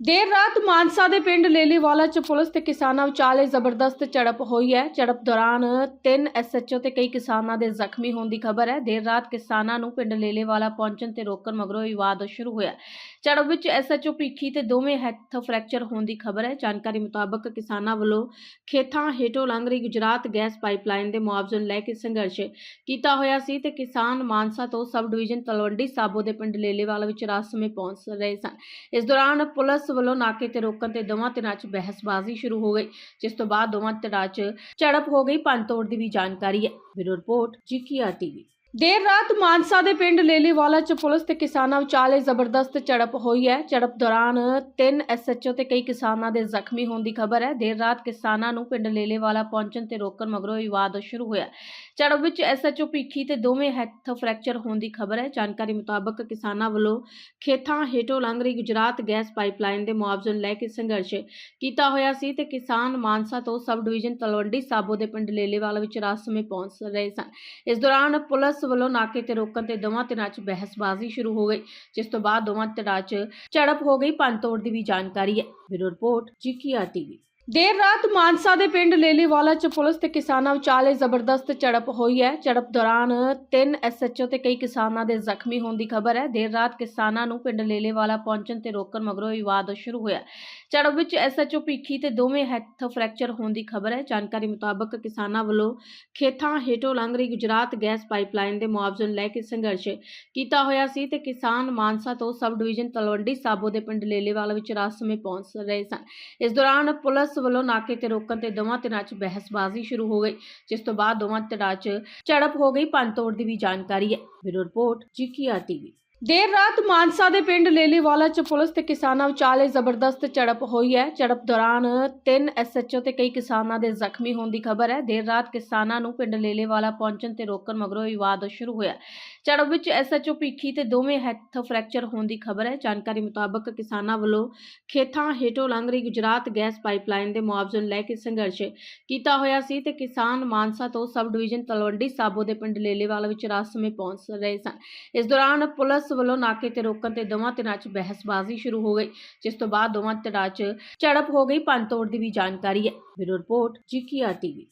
ਦੇਰ ਰਾਤ ਮਾਨਸਾ ਦੇ ਪਿੰਡ ਲੇਲੀਵਾਲਾ ਚ ਪੁਲਿਸ ਤੇ ਕਿਸਾਨਾਂ ਵਿਚਾਲੇ ਜ਼ਬਰਦਸਤ ਝੜਪ ਹੋਈ ਹੈ। ਝੜਪ ਦੌਰਾਨ ਤਿੰਨ ਐਸਐਚਓ ਤੇ ਕਈ ਕਿਸਾਨਾਂ ਦੇ ਜ਼ਖਮੀ ਹੋਣ ਦੀ ਖਬਰ ਹੈ। ਦੇਰ ਰਾਤ ਕਿਸਾਨਾਂ ਨੂੰ ਪਿੰਡ ਲੇਲੀਵਾਲਾ ਪਹੁੰਚਣ ਤੇ ਰੋਕਣ ਮਗਰੋਂ ਵਿਵਾਦ ਸ਼ੁਰੂ ਹੋਇਆ ਝੜਪ ਵਿੱਚ ਐਸਐਚਓ ਭੀਖੀ ਤੇ ਦੋਵੇਂ ਹੱਥ ਫ੍ਰੈਕਚਰ ਹੋਣ ਦੀ ਖਬਰ ਹੈ। ਜਾਣਕਾਰੀ ਮੁਤਾਬਕ ਕਿਸਾਨਾਂ ਵੱਲੋਂ ਖੇਤਾਂ ਹੇਠੋਂ ਲੰਘ ਰਹੀ ਗੁਜਰਾਤ ਗੈਸ ਪਾਈਪਲਾਈਨ ਦੇ ਮੁਆਵਜ਼ੇ ਨੂੰ ਲੈ ਕੇ ਸੰਘਰਸ਼ ਕੀਤਾ ਹੋਇਆ ਸੀ ਤੇ ਕਿਸਾਨ ਮਾਨਸਾ ਤੋਂ ਸਬ ਡਿਵੀਜ਼ਨ ਤਲਵੰਡੀ ਸਾਬੋ ਦੇ ਪਿੰਡ ਲੇਲੀਵਾਲਾ ਵਿੱਚ ਰਾਤ ਸਮੇਂ ਪਹੁੰਚ ਰਹੇ ਸਨ। ਇਸ ਦੌਰਾਨ ਪੁਲਿਸ ਵੱਲੋਂ ਨਾਕੇ ਤੇ ਰੋਕਣ ਤੇ ਦੋਵਾਂ ਧਿਰਾਂ 'ਚ ਬਹਿਸਬਾਜ਼ੀ ਸ਼ੁਰੂ ਹੋ ਗਈ, ਜਿਸ ਤੋਂ ਬਾਅਦ ਦੋਵਾਂ ਧਿਰਾਂ 'ਚ ਝੜਪ ਹੋ ਗਈ। ਪੰਤੋੜ ਦੀ ਵੀ ਜਾਣਕਾਰੀ ਹੈ। ਬਿਊਰੋ ਰਿਪੋਰਟ, ਜੀਕੀਆਰ ਟੀਵੀ। ਦੇਰ ਰਾਤ ਮਾਨਸਾ ਦੇ ਪਿੰਡ ਲੇਲੀਵਾਲਾ 'ਚ ਪੁਲਿਸ ਤੇ ਕਿਸਾਨਾਂ ਵਿਚਾਲੇ ਜ਼ਬਰਦਸਤ ਝੜਪ ਹੋਈ ਹੈ। ਝੜਪ ਦੌਰਾਨ ਤਿੰਨ ਐਸਐਚਓ ਤੇ ਕਈ ਕਿਸਾਨਾਂ ਦੇ ਜ਼ਖਮੀ ਹੋਣ ਦੀ ਖਬਰ ਹੈ। ਦੇਰ ਰਾਤ ਕਿਸਾਨਾਂ ਨੂੰ ਪਿੰਡ ਲੇਲੀਵਾਲਾ ਪਹੁੰਚਣ ਤੇ ਰੋਕਣ ਮਗਰੋਂ ਵਿਵਾਦ ਸ਼ੁਰੂ ਹੋਇਆ। ਝੜਪ ਵਿੱਚ ਐਸਐਚਓ ਭੀਖੀ ਤੇ ਦੋਵੇਂ ਹੱਥ ਫ੍ਰੈਕਚਰ ਹੋਣ ਦੀ ਖਬਰ ਹੈ। ਜਾਣਕਾਰੀ ਮੁਤਾਬਕ ਕਿਸਾਨਾਂ ਵੱਲੋਂ ਖੇਤਾਂ ਹੇਠੋਂ ਲੰਘ ਰਹੀ ਗੁਜਰਾਤ ਗੈਸ ਪਾਈਪਲਾਈਨ ਦੇ ਮੁਆਵਜ਼ੇ ਨੂੰ ਲੈ ਕੇ ਸੰਘਰਸ਼ ਕੀਤਾ ਹੋਇਆ ਸੀ ਤੇ ਕਿਸਾਨ ਮਾਨਸਾ ਤੋਂ ਸਬ ਡਿਵੀਜ਼ਨ ਤਲਵੰਡੀ ਸਾਬੋ ਦੇ ਪਿੰਡ ਲੇਲੇਵਾਲਾ ਵਿੱਚ ਰਾਤ ਸਮੇਂ ਪਹੁੰਚ ਰਹੇ ਸਨ। ਇਸ ਦੌਰਾਨ ਪੁਲਿਸ ਵੱਲੋਂ ਨਾਕੇ ਤੇ ਰੋਕਣ ਤੇ ਦੋਵਾਂ ਧਿਰਾਂ 'ਚ ਬਹਿਸਬਾਜ਼ੀ ਸ਼ੁਰੂ ਹੋ ਗਈ, ਜਿਸ ਤੋਂ ਬਾਅਦ ਦੋਵਾਂ ਧਿਰਾਂ 'ਚ ਝੜਪ ਹੋ ਗਈ। ਪੰਤੋੜ ਦੀ ਵੀ ਜਾਣਕਾਰੀ ਹੈ। ਬਿਊਰੋ ਰਿਪੋਰਟ, ਜੀਕੀਆਰ ਟੀਵੀ। ਦੇਰ ਰਾਤ ਮਾਨਸਾ ਦੇ ਪਿੰਡ ਲੇਲੇਵਾਲਾ 'ਚ ਪੁਲਿਸ ਤੇ ਕਿਸਾਨਾਂ ਵਿਚਾਲੇ ਜ਼ਬਰਦਸਤ ਝੜਪ ਹੋਈ ਹੈ। ਝੜਪ ਦੌਰਾਨ ਤਿੰਨ ਐਸਐਚਓ ਤੇ ਕਈ ਕਿਸਾਨਾਂ ਦੇ ਜ਼ਖਮੀ ਹੋਣ ਦੀ ਖਬਰ ਹੈ। ਦੇਰ ਰਾਤ ਕਿਸਾਨਾਂ ਨੂੰ ਪਿੰਡ ਲੇਲੇਵਾਲਾ ਪਹੁੰਚਣ ਤੇ ਰੋਕਣ ਮਗਰੋਂ ਵਿਵਾਦ ਸ਼ੁਰੂ ਹੋਇਆ ਝੜਪ ਵਿੱਚ ਐਸਐਚਓ ਭੀਖੀ ਤੇ ਦੋਵੇਂ ਹੱਥ ਫ੍ਰੈਕਚਰ ਹੋਣ ਦੀ ਖਬਰ ਹੈ। ਜਾਣਕਾਰੀ ਮੁਤਾਬਕ ਕਿਸਾਨਾਂ ਵੱਲੋਂ ਖੇਤਾਂ ਹੇਠੋਂ ਲੰਘ ਰਹੀ ਗੁਜਰਾਤ ਗੈਸ ਪਾਈਪਲਾਈਨ ਦੇ ਮੁਆਵਜ਼ੇ ਨੂੰ ਲੈ ਕੇ ਸੰਘਰਸ਼ ਕੀਤਾ ਹੋਇਆ ਸੀ ਤੇ ਕਿਸਾਨ ਮਾਨਸਾ ਤੋਂ ਸਬ ਡਿਵੀਜ਼ਨ ਤਲਵੰਡੀ ਸਾਬੋ ਦੇ ਪਿੰਡ ਲੇਲੇਵਾਲਾ ਵਿੱਚ ਰਾਤ ਸਮੇਂ ਪਹੁੰਚ ਰਹੇ ਸਨ। ਇਸ ਦੌਰਾਨ ਪੁਲਿਸ ਵੱਲੋਂ ਨਾਕੇ ਤੇ ਰੋਕਣ ਤੇ ਦੋਵਾਂ ਧਿਰਾਂ 'ਚ ਬਹਿਸਬਾਜ਼ੀ ਸ਼ੁਰੂ ਹੋ ਗਈ, ਜਿਸ ਤੋਂ ਬਾਅਦ ਦੋਵਾਂ ਧਿਰਾਂ 'ਚ ਝੜਪ ਹੋ ਗਈ। ਪੰਤੋੜ ਦੀ ਵੀ ਜਾਣਕਾਰੀ ਹੈ। ਬਿਊਰੋ ਰਿਪੋਰਟ, ਜੀਕੀਆਰ ਟੀਵੀ। ਦੇਰ ਰਾਤ ਮਾਨਸਾ ਦੇ ਪਿੰਡ ਲੇਲੀਵਾਲਾ 'ਚ ਪੁਲਿਸ ਤੇ ਕਿਸਾਨਾਂ ਵਿਚਾਲੇ ਜ਼ਬਰਦਸਤ ਝੜਪ ਹੋਈ ਹੈ। ਝੜਪ ਦੌਰਾਨ ਤਿੰਨ ਐਸਐਚਓ ਤੇ ਕਈ ਕਿਸਾਨਾਂ ਦੇ ਜ਼ਖਮੀ ਹੋਣ ਦੀ ਖਬਰ ਹੈ। ਦੇਰ ਰਾਤ ਕਿਸਾਨਾਂ ਨੂੰ ਪਿੰਡ ਲੇਲੀਵਾਲਾ ਪਹੁੰਚਣ ਤੇ ਰੋਕਣ ਮਗਰੋਂ ਵਿਵਾਦ ਸ਼ੁਰੂ ਹੋਇਆ ਝੜਪ ਵਿੱਚ ਐਸਐਚਓ ਭੀਖੀ ਤੇ ਦੋਵੇਂ ਹੱਥ ਫ੍ਰੈਕਚਰ ਹੋਣ ਦੀ ਖਬਰ ਹੈ। ਜਾਣਕਾਰੀ ਮੁਤਾਬਕ ਕਿਸਾਨਾਂ ਵੱਲੋਂ ਖੇਤਾਂ ਹੇਠੋਂ ਲੰਘ ਰਹੀ ਗੁਜਰਾਤ ਗੈਸ ਪਾਈਪਲਾਈਨ ਦੇ ਮੁਆਵਜ਼ੇ ਨੂੰ ਲੈ ਕੇ ਸੰਘਰਸ਼ ਕੀਤਾ ਹੋਇਆ ਸੀ ਤੇ ਕਿਸਾਨ ਮਾਨਸਾ ਤੋਂ ਸਬ ਡਿਵੀਜ਼ਨ ਤਲਵੰਡੀ ਸਾਬੋ ਦੇ ਪਿੰਡ ਲੇਲੇਵਾਲਾ ਵਿੱਚ ਰਾਤ ਸਮੇਂ ਪਹੁੰਚ ਰਹੇ ਸਨ। ਇਸ ਦੌਰਾਨ ਪੁਲਿਸ ਵੱਲੋਂ ਨਾਕੇ ਤੇ ਰੋਕਣ ਤੇ ਦੋਵਾਂ ਧਿਰਾਂ 'ਚ ਬਹਿਸਬਾਜ਼ੀ ਸ਼ੁਰੂ ਹੋ ਗਈ, ਜਿਸ ਤੋਂ ਬਾਅਦ ਦੋਵਾਂ ਧਿਰਾਂ 'ਚ ਝੜਪ ਹੋ ਗਈ। ਪੰਤੋੜ ਦੀ ਵੀ ਜਾਣਕਾਰੀ ਹੈ। ਬਿਊਰੋ ਰਿਪੋਰਟ, ਜੀਕੀਆਰ ਟੀਵੀ।